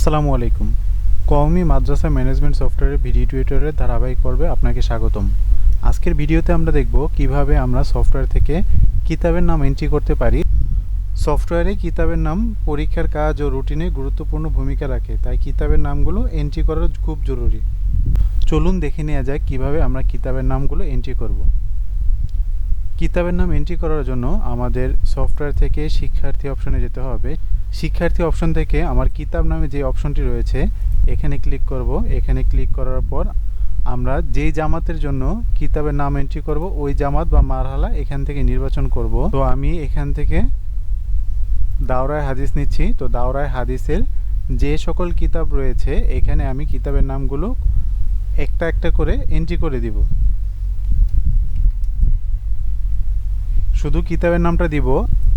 আসসালামু আলাইকুম। কওমি মাদ্রাসা ম্যানেজমেন্ট সফটওয়্যারের ভিডিও টিউটোরিয়ালের ধারাবাহিক পর্বে আপনাকে স্বাগতম। আজকের ভিডিওতে আমরা দেখব কীভাবে আমরা সফটওয়্যার থেকে কিতাবের নাম এন্ট্রি করতে পারি। সফটওয়্যারে কিতাবের নাম, পরীক্ষার কাজ ও রুটিনে গুরুত্বপূর্ণ ভূমিকা রাখে, তাই কিতাবের নামগুলো এন্ট্রি করা খুব জরুরি। চলুন দেখে নেওয়া যায় কীভাবে আমরা কিতাবের নামগুলো এন্ট্রি করব। কিতাবের নাম এন্ট্রি করার জন্য আমাদের সফটওয়্যার থেকে শিক্ষার্থী অপশনে যেতে হবে। শিক্ষার্থী অপশন থেকে আমার কিতাব নামে যে অপশনটি রয়েছে, এখানে ক্লিক করব। এখানে ক্লিক করার পর আমরা যেই জামাতের জন্য কিতাবের নাম এন্ট্রি করব, ওই জামাত বা মারহালা এখান থেকে নির্বাচন করব। তো আমি এখান থেকে দাওরায় হাদিস নিচ্ছি। তো দাওরায় হাদিসের যে সকল কিতাব রয়েছে, এখানে আমি কিতাবের নামগুলো একটা একটা করে এন্ট্রি করে দিব। শুধু কিতাবের নামটা দিব।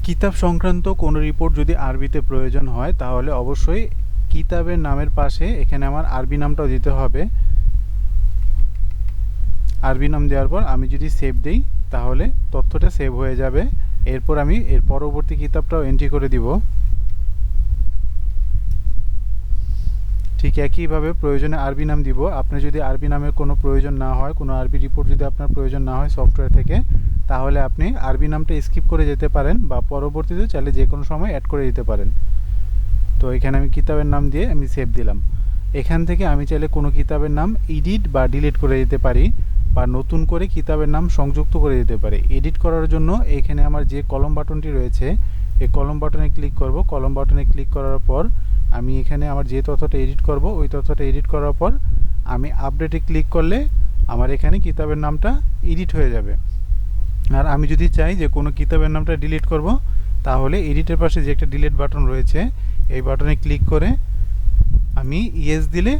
কিতাব সংক্রান্ত কোনো রিপোর্ট যদি আরবিতে প্রয়োজন হয়, তাহলে অবশ্যই কিতাবের নামের পাশে এখানে আমার আরবি নামটাও দিতে হবে। আরবি নাম দেওয়ার পর আমি যদি সেভ দিই, তাহলে তথ্যটা সেভ হয়ে যাবে। এরপর আমি এর পরবর্তী কিতাবটাও এন্ট্রি করে দিব। ঠিক একইভাবে প্রয়োজনে আরবি নাম দিব। আপনি যদি আরবি নামের কোনো প্রয়োজন না হয়, কোনো আরবি রিপোর্ট যদি আপনার প্রয়োজন না হয় সফটওয়্যার থেকে, তাহলে আপনি আরবি নামটা স্কিপ করে যেতে পারেন বা পরবর্তীতে চাইলে যে কোনো সময় অ্যাড করে দিতে পারেন। তো এখানে আমি কিতাবের নাম দিয়ে আমি সেভ দিলাম। এখান থেকে আমি চাইলে কোনো কিতাবের নাম এডিট বা ডিলিট করে দিতে পারি বা নতুন করে কিতাবের নাম সংযুক্ত করে দিতে পারি। এডিট করার জন্য এখানে আমার যে কলম বাটনটি রয়েছে, এই কলম বাটনে ক্লিক করব। কলম বাটনে ক্লিক করার পর আমি এখানে আমার যে তথ্যটা এডিট করব, ওই তথ্যটা এডিট করার পর আমি আপডেটে ক্লিক করলে আমার এখানে কিতাবের নামটা এডিট হয়ে যাবে। আর আমি যদি চাই যে কোনো কিতাবের নামটা ডিলিট করব, তাহলে এডিটের পাশে যে একটা ডিলিট বাটন রয়েছে, এই বাটনে ক্লিক করে আমি ইয়েস দিলে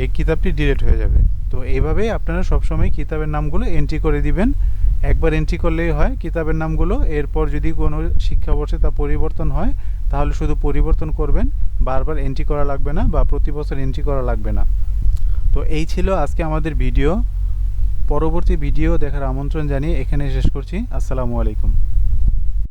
এই কিতাবটি ডিলিট হয়ে যাবে। তো এইভাবেই আপনারা সবসময় কিতাবের নামগুলো এন্ট্রি করে দিবেন। একবার এন্ট্রি করলেই হয় কিতাবের নামগুলো, এরপর যদি কোনো শিক্ষাবর্ষে তা পরিবর্তন হয় তাহলে শুধু পরিবর্তন করবেন, বারবার এন্ট্রি করা লাগবে না বা প্রতি বছর এন্ট্রি করা লাগবে না। তো এই ছিল আজকে আমাদের ভিডিও পরবর্তী ভিডিও দেখার আমন্ত্রণ জানিয়ে এখানে শেষ করছি। আসসালামু আলাইকুম।